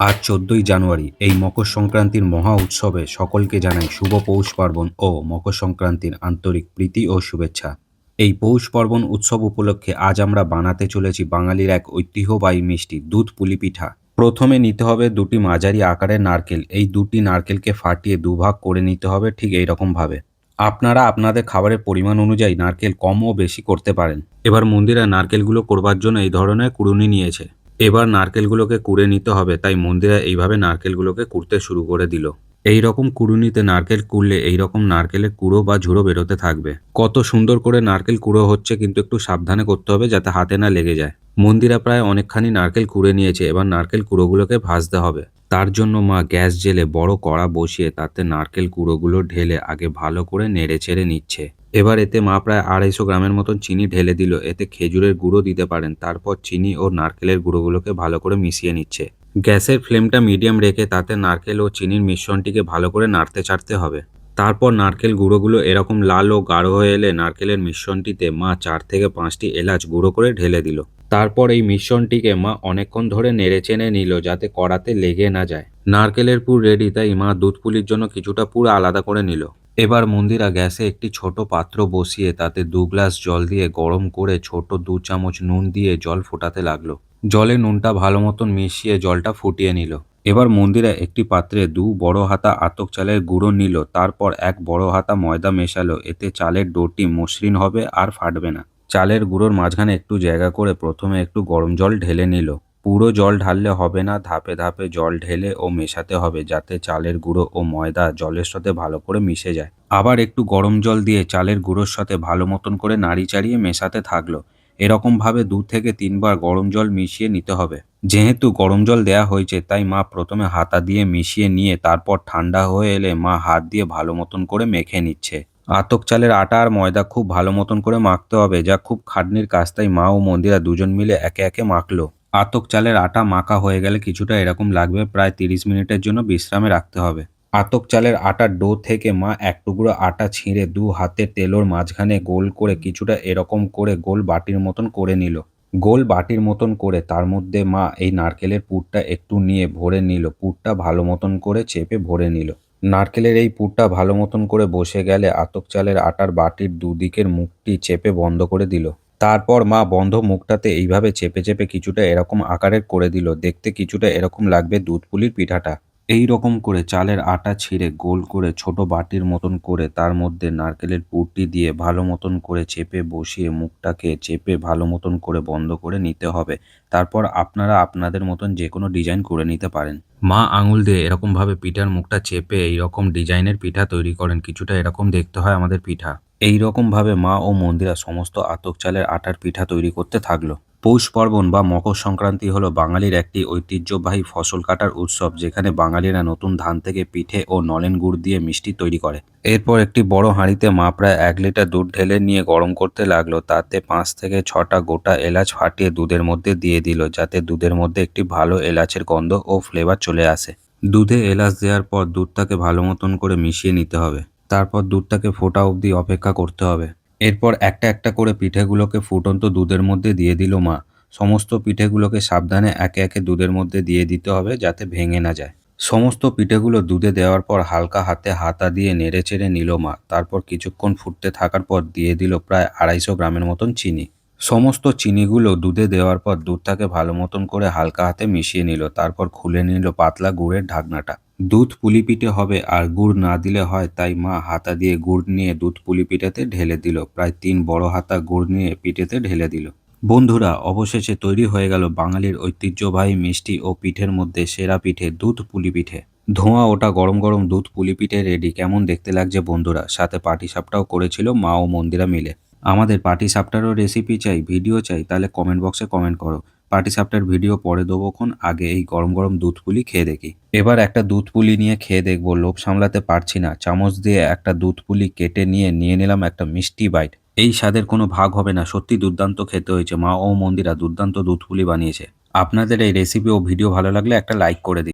আজ চোদ্দই জানুয়ারি এই মকর সংক্রান্তির মহা উৎসবে সকলকে জানাই শুভ পৌষ পার্বণ ও মকর সংক্রান্তির আন্তরিক প্রীতি ও শুভেচ্ছা। এই পৌষ পার্বণ উৎসব উপলক্ষে আজ আমরা বানাতে চলেছি বাঙালির এক ঐতিহ্যবাহী মিষ্টি দুধ পুলি পিঠা। প্রথমে নিতে হবে দুটি মাঝারি আকারের নারকেল। এই দুটি নারকেলকে ফাটিয়ে দুভাগ করে নিতে হবে ঠিক এই রকম আপনারা আপনাদের খাবারের পরিমাণ অনুযায়ী নারকেল কম ও বেশি করতে পারেন। এবার মন্দিরা নারকেলগুলো করবার জন্য এই ধরনের কুড়ুনি নিয়েছে। এবার নারকেলগুলোকে কুড়ে নিতে হবে, তাই মন্দিরা এইভাবে নারকেলগুলোকে কুড়তে শুরু করে দিল। এই রকম কুড়ুনিতে নারকেল কুড়লে এই রকম নারকেলের কুড়ো বা ঝুড়ো বেরোতে থাকবে। কত সুন্দর করে নারকেল কুড়ো হচ্ছে, কিন্তু একটু সাবধানে করতে হবে যাতে হাতে না লেগে যায়। মন্দিরা প্রায় অনেকখানি নারকেল কুড়ে নিয়েছে, এবার নারকেল কুড়োগুলোকে ভাজতে হবে। তার জন্য মা গ্যাস জেলে বড় কড়া বসিয়ে তাতে নারকেল কুড়োগুলো ঢেলে আগে ভালো করে নেড়ে ছেড়ে নিচ্ছে। এবার এতে মা প্রায় আড়াইশো গ্রামের মতন চিনি ঢেলে দিল। এতে খেজুরের গুঁড়ো দিতে পারেন। তারপর চিনি ও নারকেলের গুঁড়োগুলোকে ভালো করে মিশিয়ে নিচ্ছে। গ্যাসের ফ্লেমটা মিডিয়াম রেখে তাতে নারকেল ও চিনির মিশ্রণটিকে ভালো করে নাড়তে চাড়তে হবে। তারপর নারকেল গুঁড়োগুলো এরকম লাল ও গাঢ় হয়ে এলে নারকেলের মিশ্রণটিতে মা চার থেকে পাঁচটি এলাচ গুঁড়ো করে ঢেলে দিল। তারপর এই মিশ্রণটিকে মা অনেকক্ষণ ধরে নেড়ে চেনে নিল যাতে কড়াতে লেগে না যায়। নারকেলের পুর রেডি তাই মা দুধ পুলির জন্য কিছুটা পুর আলাদা করে নিল। এবার মন্দিরা গ্যাসে একটি ছোট পাত্র বসিয়ে তাতে দু গ্লাস জল দিয়ে গরম করে ছোট দু চামচ নুন দিয়ে জল ফোটাতে লাগল। জলে নুনটা ভালো মতন মিশিয়ে জলটা ফুটিয়ে নিল। এবার মন্দিরে একটি পাত্রে দু বড় হাতা আতক চালের গুঁড়ো নিল, তারপর এক বড় হাতা ময়দা মেশালো। এতে চালের ডোটি মসৃণ হবে আর ফাটবে না। চালের গুঁড়োর মাঝখানে একটু জায়গা করে প্রথমে একটু গরম জল ঢেলে নিল। পুরো জল ঢাললে হবে না, ধাপে ধাপে জল ঢেলে ও মেশাতে হবে যাতে চালের গুঁড়ো ও ময়দা জলের সাথে ভালো করে মিশে যায়। আবার একটু গরম জল দিয়ে চালের গুঁড়োর সাথে ভালো মতন করে নাড়ি চাড়িয়ে মেশাতে থাকল। এরকমভাবে দু থেকে তিনবার গরম জল মিশিয়ে নিতে হবে। যেহেতু গরম জল দেয়া হয়েছে, তাই মা প্রথমে হাতা দিয়ে মিশিয়ে নিয়ে তারপর ঠান্ডা হয়ে এলে মা হাত দিয়ে ভালো মতন করে মেখে নিচ্ছে। আতক চালের আটা আর ময়দা খুব ভালো মতন করে মাখতে হবে, যা খুব খাটনির কাজ, তাই মা ও মন্দিরা দুজন মিলে একে একে মাখলো। আতক চালের আটা মাখা হয়ে গেলে কিছুটা এরকম লাগবে, প্রায় তিরিশ মিনিটের জন্য বিশ্রামে রাখতে হবে। আতক চালের আটার ডো থেকে মা এক টুকরো আটা ছিঁড়ে দু হাতে তেলোর মাঝখানে গোল করে কিছুটা এরকম করে গোল বাটির মতন করে নিল। গোল বাটির মতন করে তার মধ্যে মা এই নারকেলের পুরটা একটু নিয়ে ভরে নিল। পুরটা ভালো মতন করে চেপে ভরে নিল। নারকেলের এই পুরটা ভালো মতন করে বসে গেলে আতক চালের আটার বাটির দুদিকের মুখটি চেপে বন্ধ করে দিল। তারপর মা বন্ধ মুখটাতে এইভাবে চেপে চেপে কিছুটা এরকম আকারের করে দিল, দেখতে কিছুটা এরকম লাগবে দুধ পুলির পিঠাটা। এই রকম করে চালের আটা ছিঁড়ে গোল করে ছোট বাটির মতন করে তার মধ্যে নারকেলের পুরটি দিয়ে ভালো মতন করে চেপে বসিয়ে মুখটাকে চেপে ভালো মতন করে বন্ধ করে নিতে হবে। তারপর আপনারা আপনাদের মতন যে কোনো ডিজাইন করে নিতে পারেন। মা আঙুল দিয়ে এরকমভাবে পিঠার মুখটা চেপে এইরকম ডিজাইনের পিঠা তৈরি করেন, কিছুটা এরকম দেখতে হয় আমাদের পিঠা। এই রকমভাবে মা ও মন্দিরা সমস্ত আতক চালের আটার পিঠা তৈরি করতে থাকল। পৌষ পার্বণ বা মকর সংক্রান্তি হলো বাঙালির একটি ঐতিহ্যবাহী ফসল কাটার উৎসব, যেখানে বাঙালিরা নতুন ধান থেকে পিঠে ও নলেন গুড় দিয়ে মিষ্টি তৈরি করে। এরপর একটি বড় হাঁড়িতে মা প্রায় এক লিটার দুধ ঢেলে নিয়ে গরম করতে লাগল। তাতে পাঁচ থেকে ছটা গোটা এলাচ ফাটিয়ে দুধের মধ্যে দিয়ে দিল, যাতে দুধের মধ্যে একটি ভালো এলাচের গন্ধ ও ফ্লেভার চলে আসে। দুধে এলাচ দেওয়ার পর দুধটাকে ভালো মতন করে মিশিয়ে নিতে হবে। তারপর দুধটাকে ফোটা অবধি অপেক্ষা করতে হবে। এরপর একটা একটা করে পিঠেগুলোকে ফুটন্ত দুধের মধ্যে দিয়ে দিল মা। সমস্ত পিঠেগুলোকে সাবধানে একে একে দুধের মধ্যে দিয়ে দিতে হবে যাতে ভেঙে না যায়। সমস্ত পিঠেগুলো দুধে দেওয়ার পর হালকা হাতে হাতা দিয়ে নেড়ে চেড়ে নিল মা। তারপর কিছুক্ষণ ফুটতে থাকার পর দিয়ে দিল প্রায় আড়াইশো গ্রামের মতন চিনি। সমস্ত চিনিগুলো দুধে দেওয়ার পর দুধটাকে ভালো মতন করে হালকা হাতে মিশিয়ে নিল। তারপর খুলে নিল পাতলা গুড়ের ঢাকনাটা। দুধ পুলি পিঠে হবে আর গুড় না দিলে হয়, তাই মা হাতা দিয়ে গুড় নিয়ে দুধ পুলি পিঠেতে ঢেলে দিল। প্রায় তিন বড় হাতা গুড় নিয়ে পিঠেতে ঢেলে দিল। বন্ধুরা, অবশেষে তৈরি হয়ে গেল বাঙালির ঐতিহ্যবাহী মিষ্টি ও পিঠের মধ্যে সেরা পিঠে দুধ পুলি পিঠে ধোঁয়া ওটা গরম গরম দুধ পুলি পিঠে রেডি। কেমন দেখতে লাগছে বন্ধুরা? সাথে পাটিসাপটাও করেছিল মা ও মন্দিরা মিলে। আমাদের পাটিসাপটারও রেসিপি চাই ভিডিও চাই, তাহলে কমেন্ট বক্সে কমেন্ট করো। পাটিসাপটার ভিডিও পরে দেবোক্ষণ আগে এই গরম গরম দুধ পুলি খেয়ে দেখি। এবার একটা দুধ পুলি নিয়ে খেয়ে দেখব, লোভ সামলাতে পারছি না। চামচ দিয়ে একটা দুধ পুলি কেটে নিয়ে নিয়ে নিলাম একটা মিষ্টি বাইট। এই স্বাদের কোনো ভাগ হবে না, সত্যি দুর্দান্ত খেতে হয়েছে। মা ও মন্দিরা দুর্দান্ত দুধ পুলি বানিয়েছে। আপনাদের এই রেসিপি ও ভিডিও ভালো লাগলে একটা লাইক করে দিন।